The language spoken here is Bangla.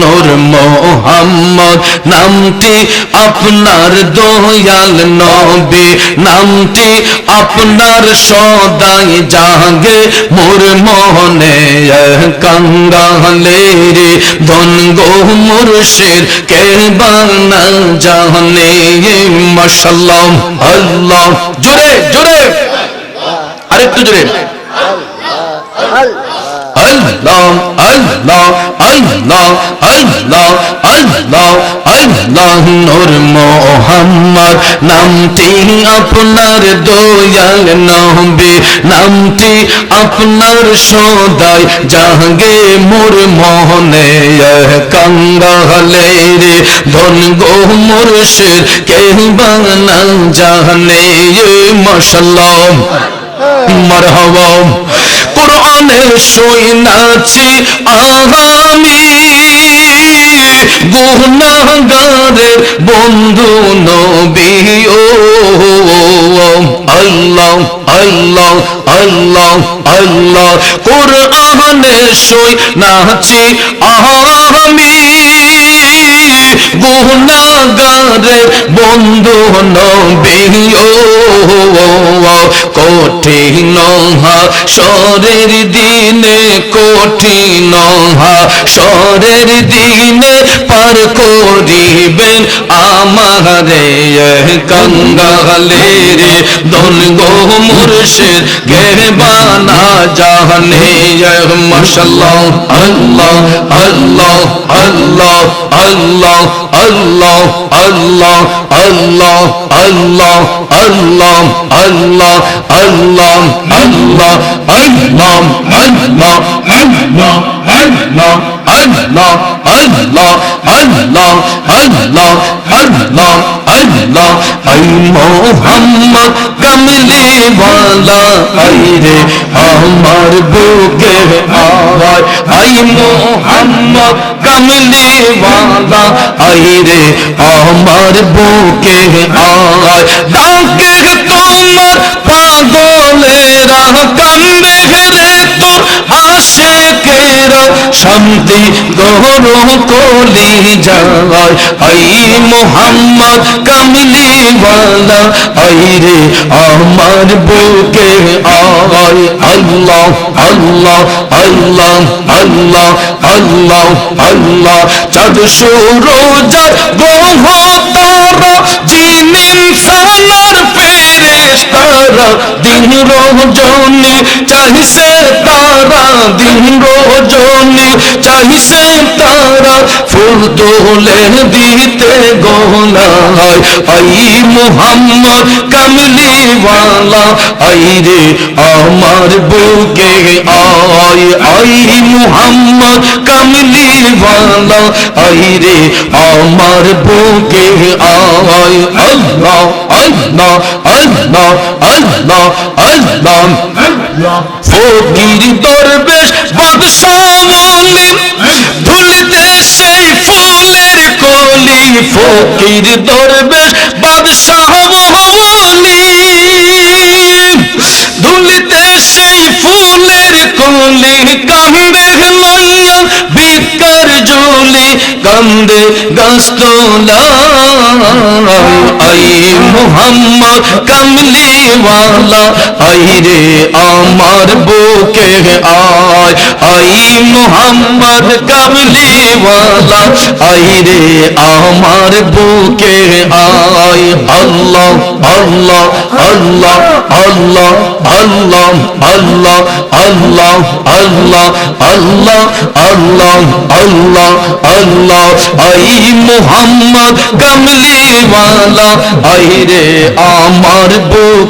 নোর মোহাম্মদ নামটি আপনার দোয়াল নবে নামটি আপনার সদাই জাগে মোর মনে কাঙ্গালে রে ধন গো মুর্শিদ, কে বানা জানে? মাশাল্লাহ আল্লাহ জোরে জোরে। আরেকটু জোরে। আল্লাহ আল্লাহ। আল্লাহ আল্লাহ আল্লাহ আল্লাহ নূর মোহাম্মদ। নামটি আপনার দয়াল নবী, নামটি আপনার সদাই। জাগে মোর মোহনে কাঙ্গালে রে ধন গো মুর্শিদ কে বানা জানে। মাশাল্লাহ, মারহাবা। কোরআনের শুনাছি আমি গুনাগারের বন্ধু নবী ও আল্লাহ আল্লাহ আল্লাহ আল্লাহ। কোরআনে শুই নাচি আমি গুনাহগারের বন্ধু নবী ও কঠিন সরের দিনে কঠিন সরের দিনে করিবেন আমারে কঙ্গালে রে দন গো মুর্শিদ গে বানা জানে মাশাল্লাহ আল্লাহ আল্লাহ আল্লাহ আল্লাহ আল্লাহ আল্লাহ আল্লাহ আল্লাহ আল্লাহ আল্লাহ আল্লাহ আল্লাহ আল্লাহ আল্লাহ আল্লাহ আল্লাহ আল্লাহ আল্লাহ আল্লাহ আল্লাহ আল্লাহ আল্লাহ আই মোহাম্মদ কমলি ওয়ালা, আই রে আমার বুকে আওয়াজ। আই মোহাম্মদ কমলি ওয়ালা, আই রে আমার বুকে আওয়াজ। শান্তি গহর কলি যায় আই মোহাম্মদ কামলি ওয়ালা আই রে আমার বুকে আয় আল্লাহ আল্লাহ আল্লাহ আল্লাহ আল্লাহ আল্লাহ। চাঁদ সুরোজার গ্রহ তারা জিনিন সালার ফেরেশতারা দিন রজনী তারা দিন রজনী তারা, ফুল দোলে দিতে গোলায় আই মুহাম্মদ কামলি ওয়ালা আই রে আমার বুকে আয়। আই মুহাম্মদ কামলি ওয়ালা আই রে আমার বুকে আয়। আল্লাহ আল্লাহ আল্লাহ আল্লাহ আল্লাহ। ফকির দরবেশ বাদশাহ মলি ধুলিতে সেই ফুলের কলি। ফকির দরবেশ বাদশাহ মলি ধুলিতে সেই ফুলের কলি। কান্দে গাস্তলা আই মোহাম্মদ কামলি ওয়ালা আই রে আমার বুকে আয় আই মোহাম্মদ কামলি ওয়ালা আই রে আমার বুকে আয় আল্লাহ আল্লাহ আল্লাহ আল্লাহ আল্লাহ আল্লাহ আল্লাহ আল্লাহ আল্লাহ আল্লাহ আল্লাহ আল্লাহ আই মোহাম্মদ কমলিওয়ালা আয় রে আমার বুকে